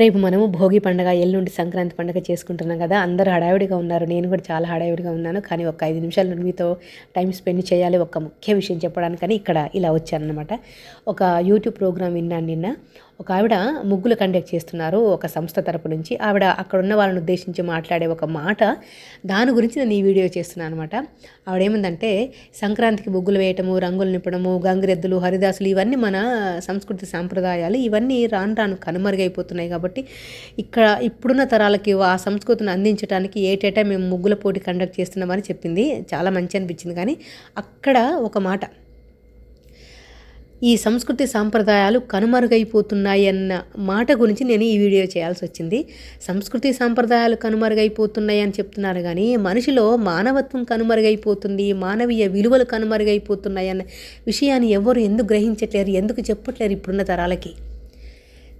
రేపు మనము భోగి పండగ ఎల్లుండి సంక్రాంతి పండగ చేసుకుంటున్నాం కదా. అందరూ హడావిడిగా ఉన్నారు. నేను కూడా చాలా హడావిడిగా ఉన్నాను. కానీ ఒక ఐదు నిమిషాలు మీతో టైం స్పెండ్ చేయాలి. ఒక ముఖ్య విషయం చెప్పడానికని ఇక్కడ ఇలా వచ్చానమాట ఒక యూట్యూబ్ ప్రోగ్రామ్ విన్నాను నిన్న. ఒక ఆవిడ ముగ్గులు కండక్ట్ చేస్తున్నారు ఒక సంస్థ తరపు నుంచి. ఆవిడ అక్కడ ఉన్న వాళ్ళని ఉద్దేశించి మాట్లాడే ఒక మాట. దాని గురించి నేను ఈ వీడియో చేస్తున్నాను అనమాట ఆవిడ ఏముందంటే సంక్రాంతికి ముగ్గులు వేయటము రంగులు నింపడము గంగిరెద్దులు హరిదాసులు ఇవన్నీ మన సంస్కృతి సాంప్రదాయాలు ఇవన్నీ రాను రాను కనుమరుగైపోతున్నాయి కాబట్టి ఇక్కడ ఇప్పుడున్న తరాలకి ఆ సంస్కృతిని అందించడానికి ఏటేటా మేము ముగ్గుల పోటీ కండక్ట్ చేస్తున్నామని చెప్పింది. చాలా మంచి అనిపించింది కానీ అక్కడ ఒక మాట. ఈ సంస్కృతి సాంప్రదాయాలు కనుమరుగైపోతున్నాయి అన్న మాట గురించి నేను ఈ వీడియో చేయాల్సి వచ్చింది. సంస్కృతి సాంప్రదాయాలు కనుమరుగైపోతున్నాయి అని చెప్తున్నారు కానీ మనిషిలో మానవత్వం కనుమరుగైపోతుంది మానవీయ విలువలు కనుమరుగైపోతున్నాయి అన్న విషయాన్ని ఎవరు ఎందుకు గ్రహించట్లేరు ఎందుకు చెప్పట్లేరు ఇప్పుడున్న తరాలకి?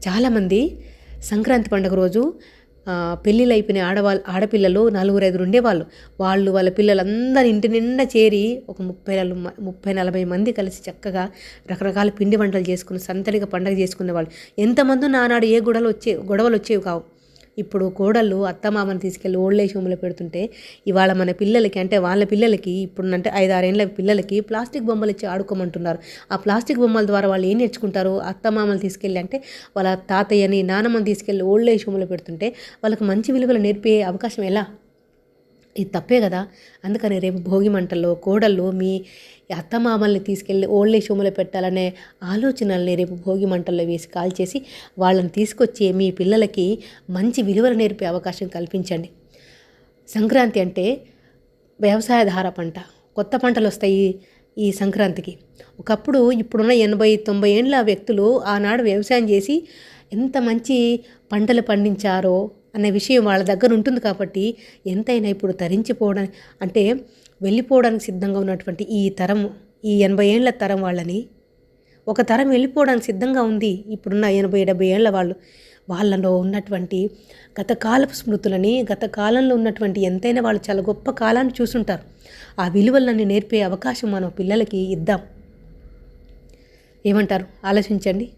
చాలామంది సంక్రాంతి పండుగ రోజు పెళ్ళిళ్ళు అయిపోయిన ఆడవాళ్ళు ఆడపిల్లలు నలుగురు ఐదుగురు ఉండేవాళ్ళు వాళ్ళు వాళ్ళ పిల్లలందరి ఇంటి నిండా చేరి ఒక ముప్పై నలు ముప్పై నలభై మంది కలిసి చక్కగా రకరకాల పిండి వంటలు చేసుకుని సంతడిగా పండగ చేసుకునేవాళ్ళు. ఎంతమంది నానాడు ఏ గొడవలు వచ్చే గొడవలు వచ్చేవి కావు. ఇప్పుడు కోడళ్ళు అత్తమామని తీసుకెళ్ళి ఓల్డ్ ఏజ్ హోమ్లో పెడుతుంటే ఇవాళ మన పిల్లలకి అంటే వాళ్ళ పిల్లలకి ఇప్పుడు అంటే ఐదారేళ్ళ పిల్లలకి ప్లాస్టిక్ బొమ్మలు ఇచ్చి ఆడుకోమంటున్నారు. ఆ ప్లాస్టిక్ బొమ్మల ద్వారా వాళ్ళు ఏం నేర్చుకుంటారు? అత్తమామలు తీసుకెళ్ళి అంటే వాళ్ళ తాతయ్యని నానమ్మని తీసుకెళ్ళి ఓల్డ్ ఏజ్ హోమ్లో పెడుతుంటే వాళ్ళకి మంచి విలువలు నేర్పే అవకాశం ఎలా? ఇది తప్పే కదా. అందుకని రేపు భోగి మంటల్లో కోడళ్ళు మీ అత్తమామల్ని తీసుకెళ్ళి ఓల్డ్ ఏజ్ హోమ్లో పెట్టాలనే ఆలోచనల్ని రేపు భోగి మంటల్లో వేసి కాల్చేసి వాళ్ళని తీసుకొచ్చి మీ పిల్లలకి మంచి విలువలు నేర్పే అవకాశం కల్పించండి. సంక్రాంతి అంటే వ్యవసాయధార పంట. కొత్త పంటలు వస్తాయి ఈ సంక్రాంతికి. ఒకప్పుడు ఇప్పుడున్న ఎనభై తొంభై ఏండ్ల వ్యక్తులు ఆనాడు వ్యవసాయం చేసి ఎంత మంచి పంటలు పండించారో అనే విషయం వాళ్ళ దగ్గర ఉంటుంది కాబట్టి ఎంతైనా ఇప్పుడు తరించిపోవడం అంటే వెళ్ళిపోవడానికి సిద్ధంగా ఉన్నటువంటి ఈ తరం ఈ ఎనభై ఏళ్ళ తరం వాళ్ళని ఒక తరం వెళ్ళిపోవడానికి సిద్ధంగా ఉంది. ఇప్పుడున్న ఎనభై డెబ్బై ఏళ్ళ వాళ్ళు వాళ్ళలో ఉన్నటువంటి గత కాలపు స్మృతులని గత కాలంలో ఉన్నటువంటి ఎంతైనా వాళ్ళు చాలా గొప్ప కాలాన్ని చూసుంటారు. ఆ విలువలన్నీ నేర్పే అవకాశం మనం పిల్లలకి ఇద్దాం. ఏమంటారు? ఆలోచించండి.